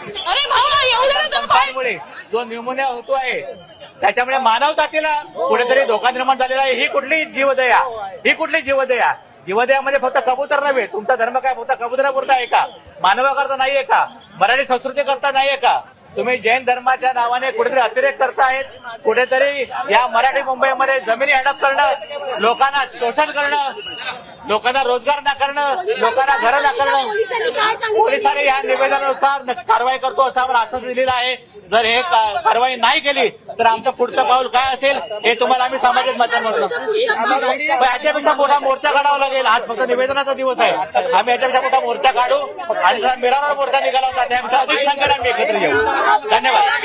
अरे भाऊ. जो न्यूमोनिया होतो आहे त्याच्यामुळे मानव जातीला कुठेतरी धोका निर्माण झालेला आहे. ही कुठली जीवदया? ही कुठली जीवदया? जीवदया म्हणजे फक्त कबूतर नव्हे. तुमचा धर्म काय? फक्त कबुतरापुरता आहे का? मानवाकरता नाहीये का? मराठी संस्कृती करता नाहीये का? तुम्ही जैन धर्माच्या नावाने कुठेतरी अतिरेक करतायत. कुठेतरी या मराठी मुंबईमध्ये जमिनी हडप करणं लोकांना शोषण करणं लोकांना रोजगार नाकारणं लोकांना घरं नाकारणं पोलिसांनी या निवेदनानुसार कारवाई करतो असं आम्हाला आश्वासन दिलेलं आहे. जर हे कारवाई नाही केली तर आमचं पुढचं पाऊल काय असेल हे तुम्हाला आम्ही सामाजिक माध्यम म्हणतो. याच्यापेक्षा मोठा मोर्चा काढावा लागेल. आज फक्त निवेदनाचा दिवस आहे. आम्ही याच्यापेक्षा मोठा मोर्चा काढू आणि जर मिराणार मोर्चा निघाला होता त्यापेक्षा अधिक संख्येने आम्ही एकत्र येऊ. धन्यवाद.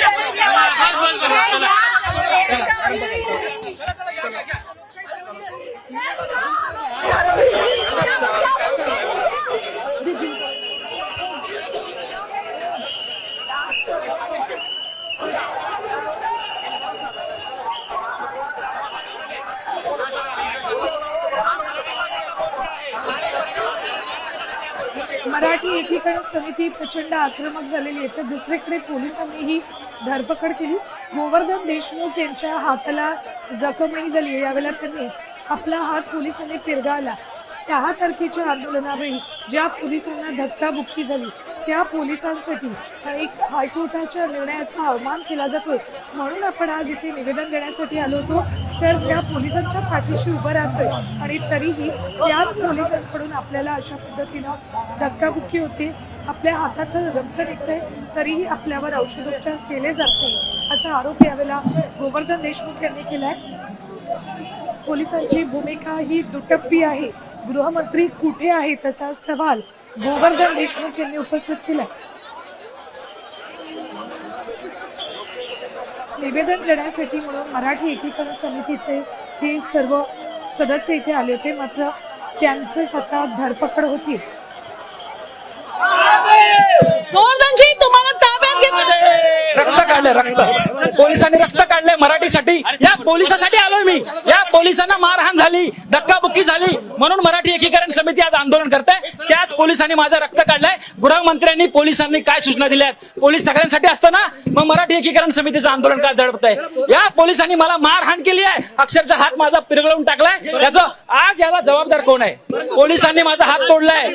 मराठी एकीकरण समिती प्रचंड आक्रमक झालेली आहे. तर दुसरीकडे पोलिसांनी ही धरपकड केली. गोवर्धन देशमुख यांच्या हाताला जखमही झाली आहे. यावेळेला त्यांनी आपला हात पोलिसांनी पिरगाळला. सहा तारखेच्या आंदोलनावेळी ज्या पोलिसांना धक्काबुक्की झाली त्या पोलिसांसाठी एक हायकोर्टाच्या निर्णयाचा अवमान केला जातोय. म्हणून आपण आज इथे निवेदन देण्यासाठी आलो होतो. तर त्या पोलिसांच्या पाठीशी उभं राहतोय. आणि तरीही त्याच पोलिसांकडून आपल्याला अशा पद्धतीनं धक्काबुक्की होते. आपल्या हातात रक्त निघतंय तरीही आपल्यावर औषधोपचार केले जात नाही असा आरोप यावेळेला गोवर्धन देशमुख यांनी केलाय. पोलिसांची भूमिका ही दुटप्पी आहे. गृहमंत्री कुठे आहेत असा सवाल गोवर्धन देशमुख यांनी उपस्थित केलाय. निवेदन देण्यासाठी म्हणून मराठी एकीकरण समितीचे हे सर्व सदस्य इथे आले होते. मात्र त्यांचे स्वतः धरपकड होती गोवर्धनजी तुम्हाला ताब्यात घेतलं रक्त काढलंय रक्त. पोलिसांनी रक्त काढलंय मराठीसाठी. या पोलिसासाठी आलोय मी. या पोलिसांना मारहाण झाली धक्काबुक्की झाली. म्हणून मराठी एकीकरण समिती आज आंदोलन करते त्याच पोलिसांनी माझं रक्त काढलंय. गृहमंत्र्यांनी पोलिसांनी काय सूचना दिल्या पोलीस सगळ्यांसाठी असतं ना? मग मराठी एकीकरण समितीचं आंदोलन काय दडपत आहे या पोलिसांनी मला मारहाण केली आहे. अक्षरशः हात माझा पिरगळून टाकलाय. याचं आज याला जबाबदार कोण आहे? पोलिसांनी माझा हात तोडलाय.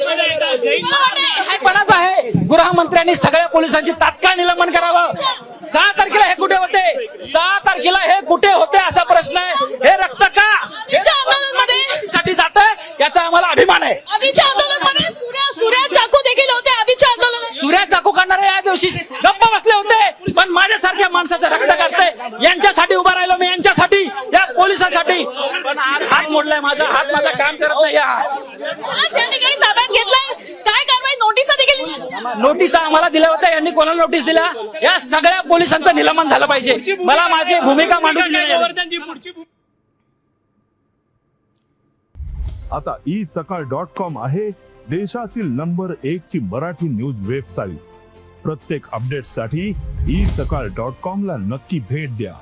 पणाच आहे. गृहमंत्र्यांनी सगळ्या पोलिसांची तात्काळ निलंबन करावं. सहा तारखेला हे कुठे होते? सहा तारखेला हे कुठे होते असा प्रश्न आहे. हे रक्त का? साठी जात याचा आम्हाला अभिमान आहे. सूर्या सूर्या चाकू देखील होते आधीच्या आंदोलनात सूर्या चाकू काढणारे या दिवशी गप्प बसले होते पण माझ्यासारख्या माणसाचं रक्त काढतंय यांच्यासाठी उभा राहिलो मी यांच्यासाठी या पोलिसांसाठी. पण आज हात मोडलाय माझा हात माझा काम करत नाही या आज या ठिकाणी ताब्यात घेतलंय काय कारवाई नोटिसा देखील नोटीस आम्हाला दिल्या होत्या यांनी कोणाला नोटीस दिल्या या सगळ्या पोलिसांचं निलंबन झालं पाहिजे. मला माझी भूमिका मांडून दिली. आता ई सकाळ डॉट कॉम आहे देशातील नंबर एक ची मराठी न्यूज वेबसाईट प्रत्येक अपडेटसाठी ई सकाळ डॉट कॉम ला नक्की भेट द्या.